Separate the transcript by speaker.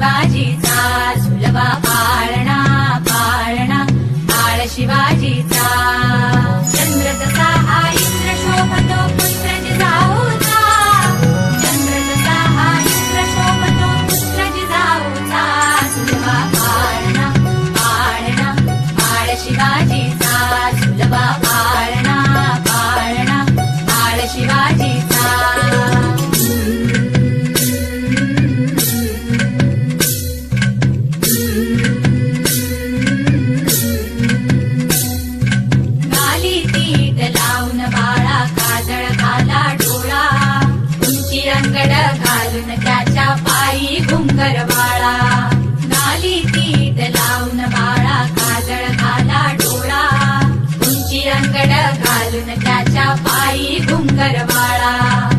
Speaker 1: शिवाजीचा सुलभा पाळणा पाळणा. बाळ शिवाजीचा चंद्र तसा हा इंद्र शोभतो पुत्र जिजाऊचा चंद्र सुलभा घालून त्याच्या पायी घुंगरवाळा